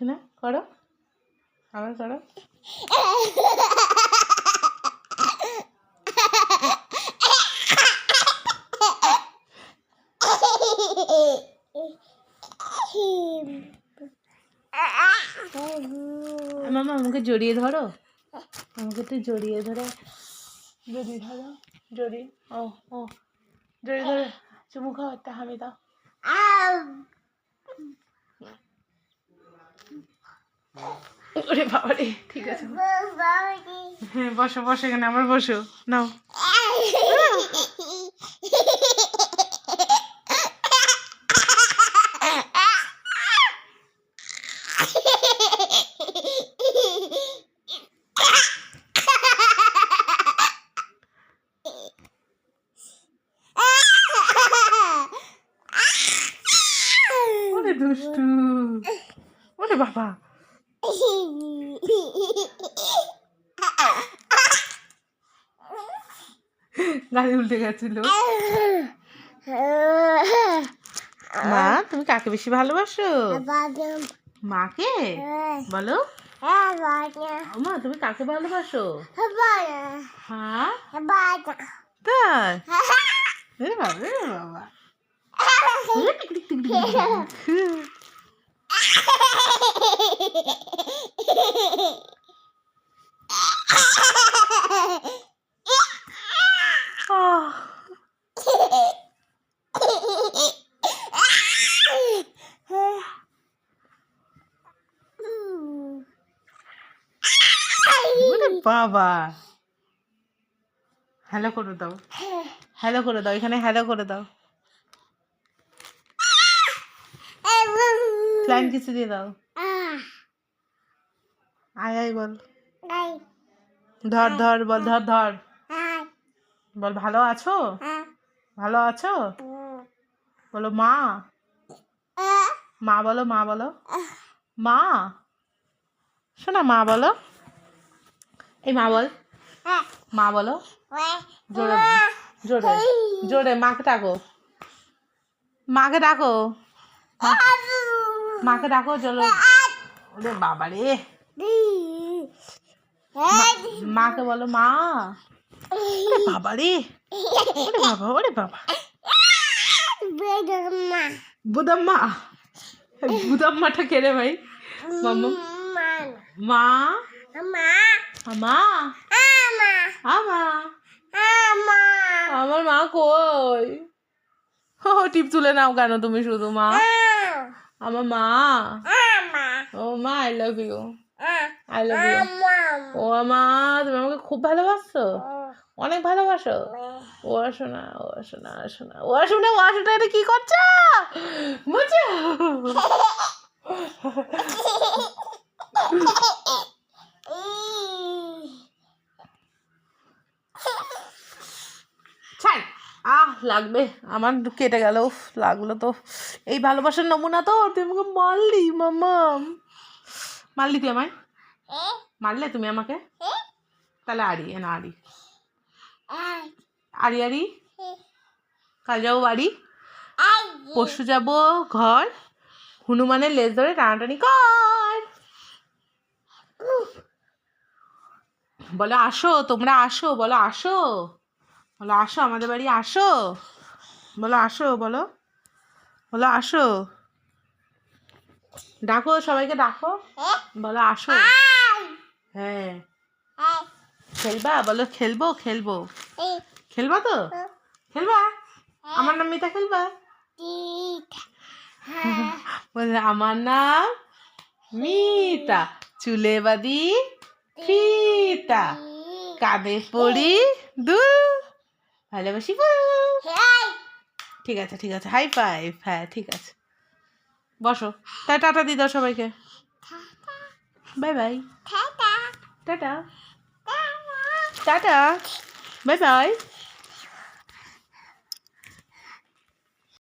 শুনে করো। আবার করো। মামা, আমাকে জড়িয়ে ধরো। আমাকে তো জড়িয়ে ধরো। জড়িয়ে ধরো, জড়িয়ে। ও ও। জড়িয়ে ধরো। চুমু খাও হামি দাও। হ্যাঁ বসো বসো এখানে আবার বসো। নাও। দুষ্টু। ওরে বাবা। গাড়ি উল্টে গেছিল। মা, তুমি কাকে বেশি ভালোবাসো? মাকে? বলো। মা, তুমি কাকে ভালোবাসো? হ্যাঁ? তাই? বাবা বাবা। বাবা। হ্যালো করে দাও। হ্যালো করে দাও এখানে হ্যালো করে দাও। ফ্লাইং কিছু দিয়ে দাও। আয় আয় বল। ধর ধর বল ধর ধর। বল ভালো আছো? ভালো আছো? বলো মা। মা বলো মা বলো। মা। শোনা মা বলো। এই মা বল। মা বলো। জোরে জোরে জোরে মাকে ডাকো। মাকে ডাকো। মাকে ডাকো, চলো। ওরে বাবা রে মাকে বলো, মা। ওরে বাবা রে ওরে বাবা ওরে বাবা। বুদাম্মা। বুদাম্মাটা কে রে ভাই? মাম্মা। মা। আমা। আমা। আমার মা কই? টিপ তুলে নাও কেন তুমি শুধু, মা? আমার মা ও মা I love you I love you ও মা তুমি আমাকে খুব ভালোবাসো। অনেক ভালোবাসো। ও আসো না ও আসো না আসো না। ও আসো না ও আসো না এটা কি করছ? বুঝছ ছাড় আহ লাগবে। আমার কেটে গেল। লাগল তো। এই ভালোবাসার নমুনা তো তুই আমাকে মারলি মামা। মারলি তুই আমায়? মারলে তুমি আমাকে? তাহলে আড়ি এ না আড়ি। আড়ি। আড়ি কাল যাব বাড়ি? পরশু যাব ঘর। হনুমানের লেজ ধরে টানাটানি কর। বলো আসো তোমরা আসো বলো আসো। বলো আসো আমাদের বাড়ি আসো। বলো আসো বলো। বলো, আসো। ডাকো, সবাইকে ডাকো। বলো, আসো। হ্যাঁ। খেলবা? বলো, খেলব খেলব। খেলবা তো? খেলবা? আমার নাম মিতা, খেলবা? বলে, আমার নাম মিতা। চুলে বাদি ফিতা। কাঁধে পড়ি দুল। ভালোবাসি ফুল। ঠিক আছে ঠিক আছে। হাই ফাইভ হ্যাঁ ঠিক আছে। বসো। তাই টাটা দিয়ে দাও সবাইকে। Bye bye tata. Tata. Bye bye